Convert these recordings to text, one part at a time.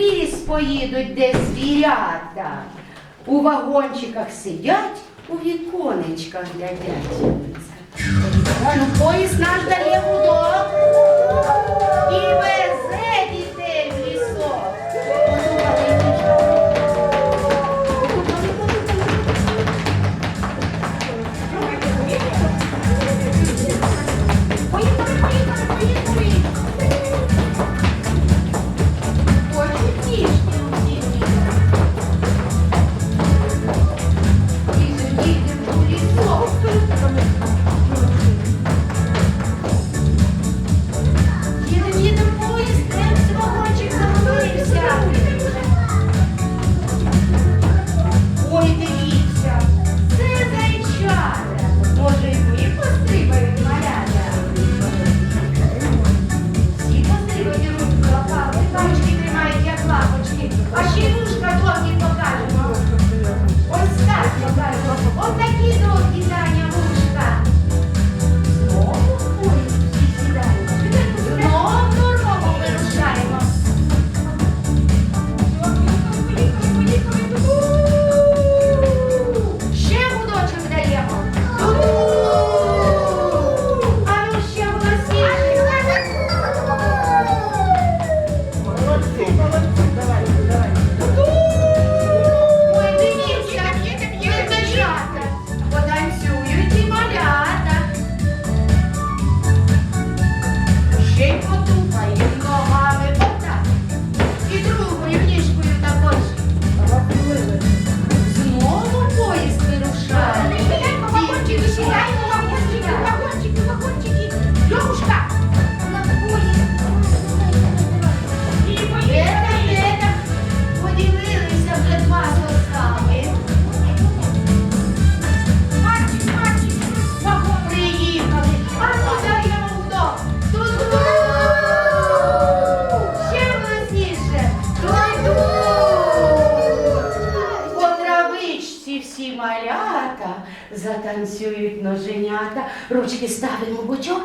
ліс поїдуть, де звірята. У вагончиках сидять, у віконечках глядять. Ну, поїзд наш дає гудок. І без ручки ставимо в бочок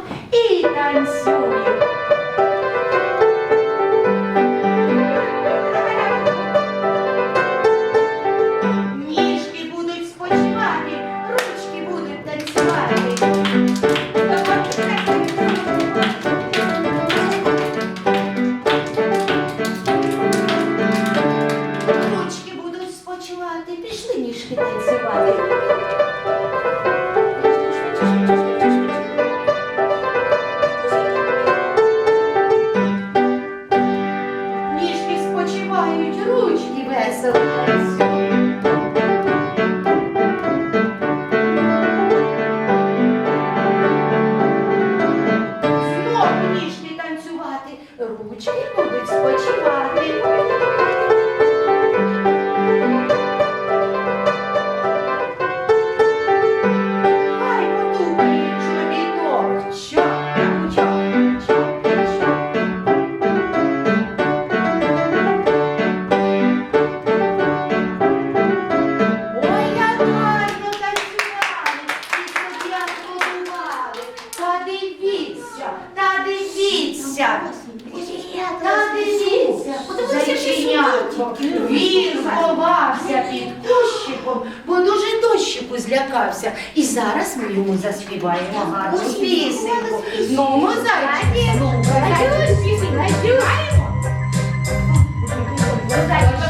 现在一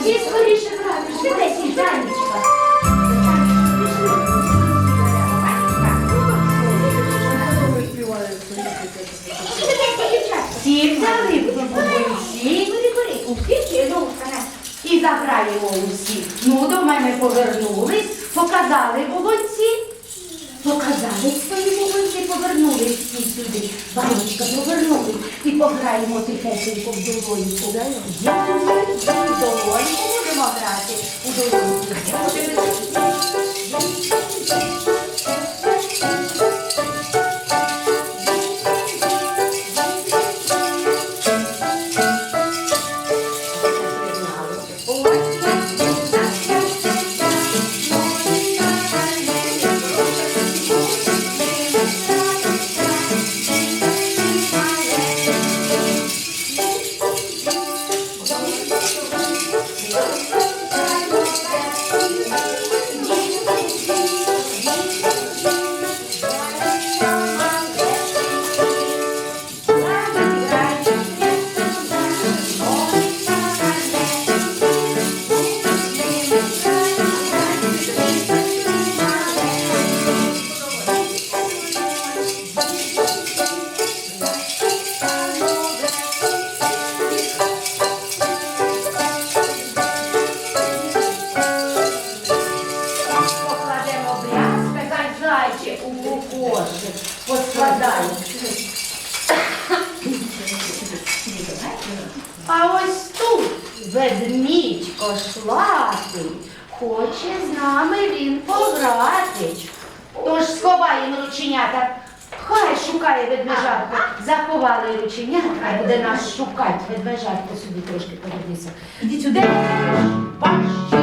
Всі скоріше грати. Швидесій, Жанечка. Всі взяли бубонці. І заграємо усі. Ну, до мене повернулись, показали бубонці. Показали свої бубонці, повернулись всі сюди. Баночка, повернули І пограємо тихесенько в долоньку. В долоньку будемо грати. У долоньку. Поскладаємо. А ось тут ведмідь кошлатий. Хоче з нами він пограти. Тож сховаємо рученята. Хай шукає ведмежатко. Заховали рученята, а буде нас шукати. Ведмежатко сюди трошки повернися. Ідіть сюди. Де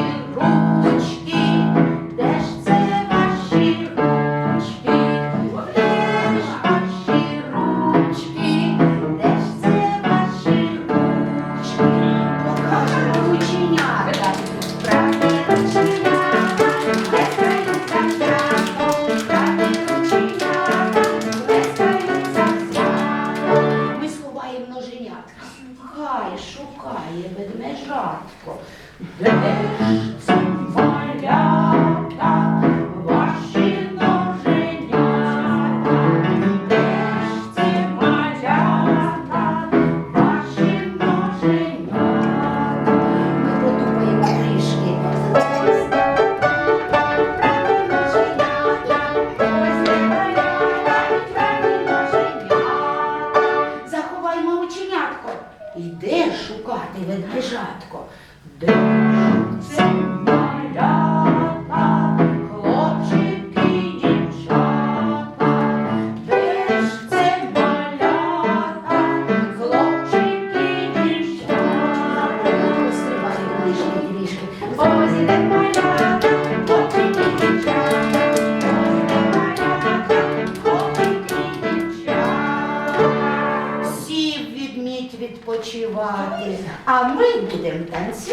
шукати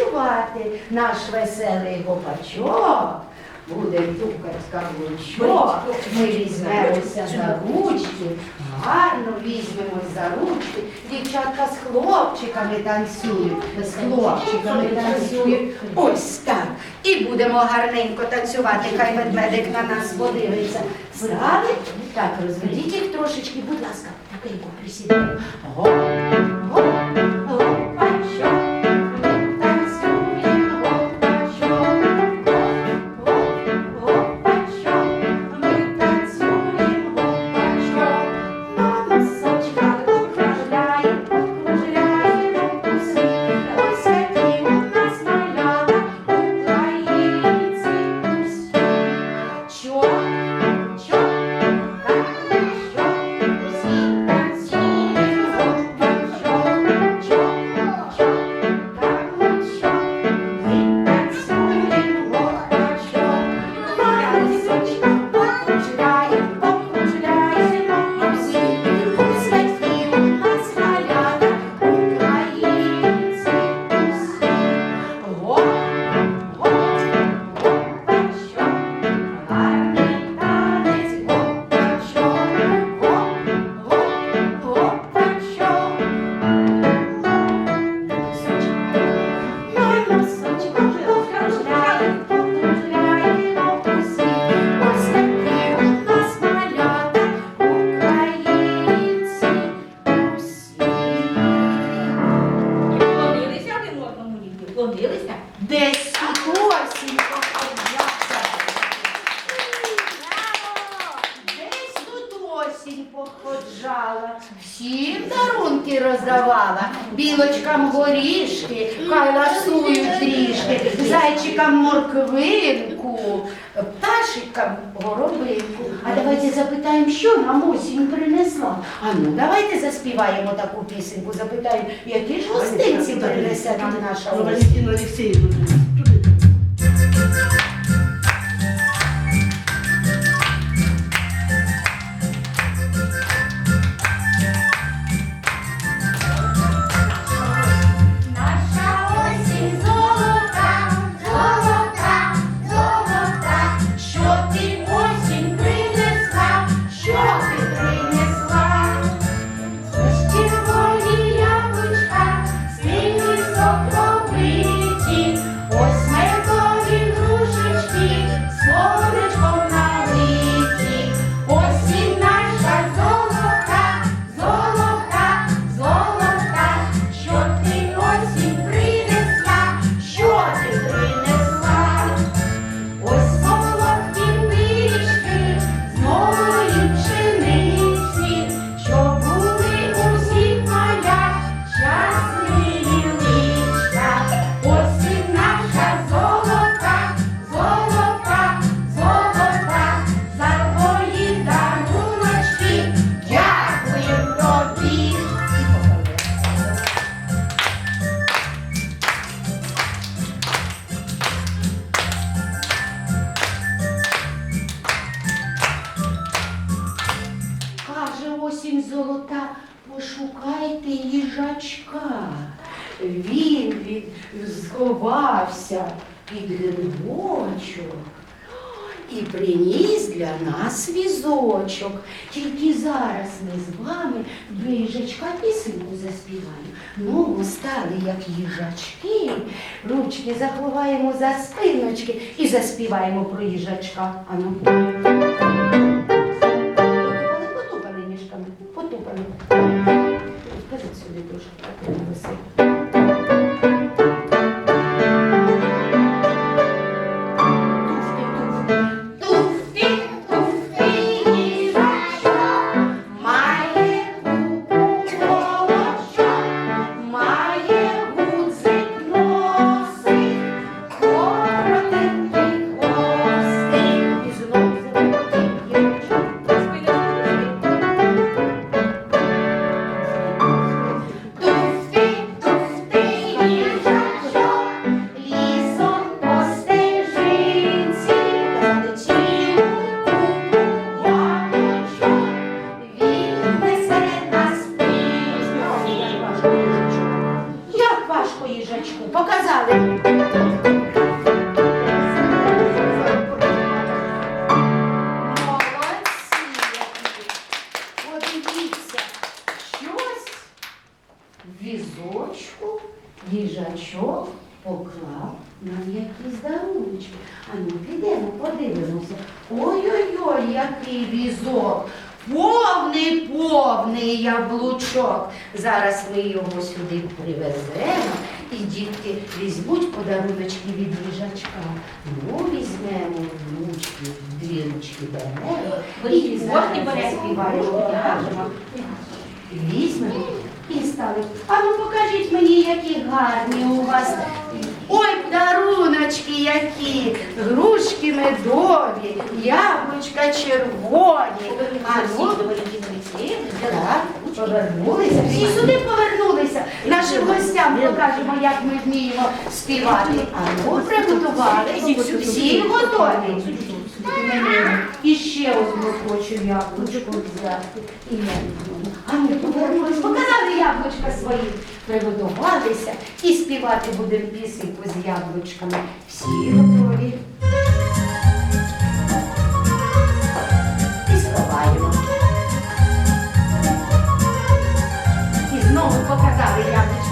танцювати. Наш веселий гопачок буде тукать каблучок. Ми візьмемося за ручки, гарно візьмемось за ручки. Дівчатка з хлопчиками танцюють, з хлопчиками танцюють. Ось так. І будемо гарненько танцювати, хай ведмедик на нас подивиться. Стали? Так, розведіть їх трошечки, будь ласка, такенько присідайте. Хай ласують трішки, зайчикам морквинку, пташикам горобинку. А давайте запитаємо, що нам осінь принесла. А ну, давайте заспіваємо таку пісеньку, запитаємо, які ж гостинці принесе нам наша осінь. Валентина Алексеевна. Сховався під і приніс для нас візочок. Тільки зараз ми з вами ближечка пісеньку заспіваємо. Ну, стали як їжачки, ручки заховаємо за спиночки і заспіваємо про їжачка. Ану. Підемо, подивимося. Ой-ой-ой, який візок! Повний, повний яблучок. Зараз ми його сюди привеземо і дітки візьмуть подаруночки від їжачка. Ну, візьмемо ручки, дві ручки беремо. І зараз заспіваємо. Візьмемо і ставимо. А ну покажіть мені, які гарні у вас. Ой, даруночки які, грушки медові, яблучка червоні. А ну, так, повернулися. Всі сюди повернулися. Нашим гостям покажемо, як ми вміємо співати. А ну, приготували. Всі готові. І ще одну хочу яблучко взяти. І я візьму. А ми повернулись, показали яблучка свої, приготувалися і співати будемо пісеньку з яблучками. Всі готові. І сховаємо. І знову показали яблучка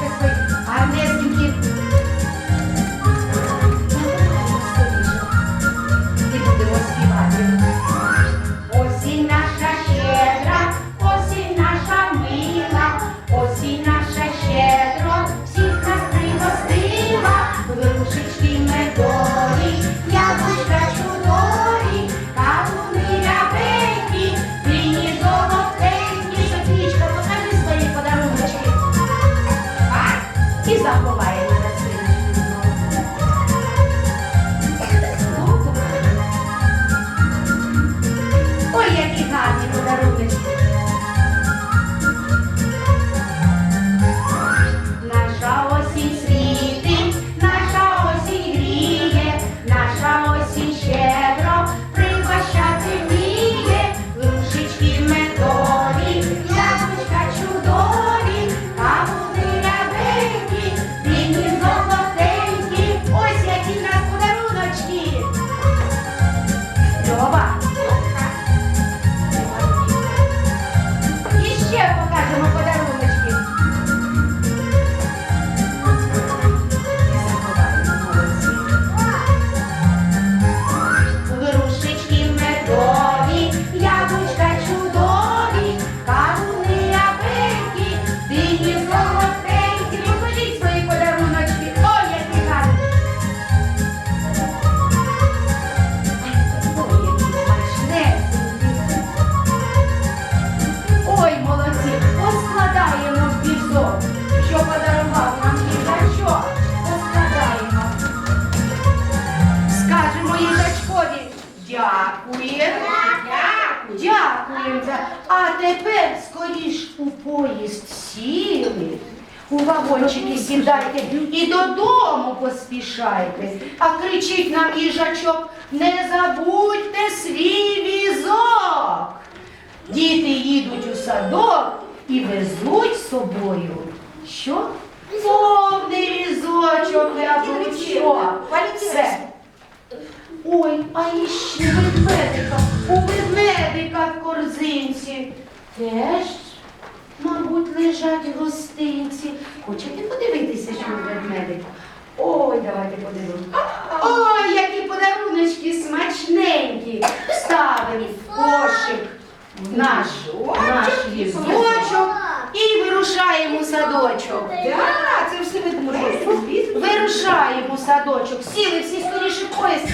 сідайте і додому поспішайте. А кричить нам їжачок, не забудьте свій візок. Діти їдуть у садок і везуть з собою. Що? Повний візочок яблучок. Все. Ой, а іще ведмедика, у ведмедика в корзинці. Теж, мабуть, лежать гостинці. Хочете подивитися, що у ведмедика? Ой, давайте подивимось. Ой, які подаруночки смачненькі. Ставимо в кошик в наш, наш візочок і вирушаємо у садочок. Так, це все можете. Вирушаємо у садочок, сіли всі скоріше в поїзд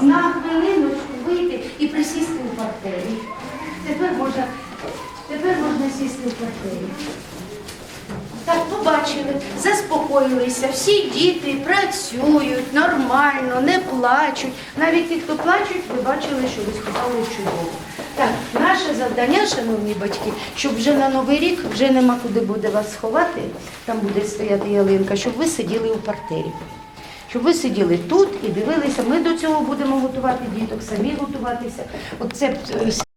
На хвилиночку вийти і присісти у партері. Тепер можна, тепер можна сісти у партері. Так, побачили, заспокоїлися, всі діти працюють нормально, не плачуть. Навіть ті, хто плачуть, ви бачили, що ви сховали чудово. Так, наше завдання, шановні батьки, щоб вже на Новий рік вже нема куди буде вас сховати, там буде стояти ялинка, щоб ви сиділи у партері. Щоб ви сиділи тут і дивилися, ми до цього будемо готувати діток, самі готуватися. Оце е,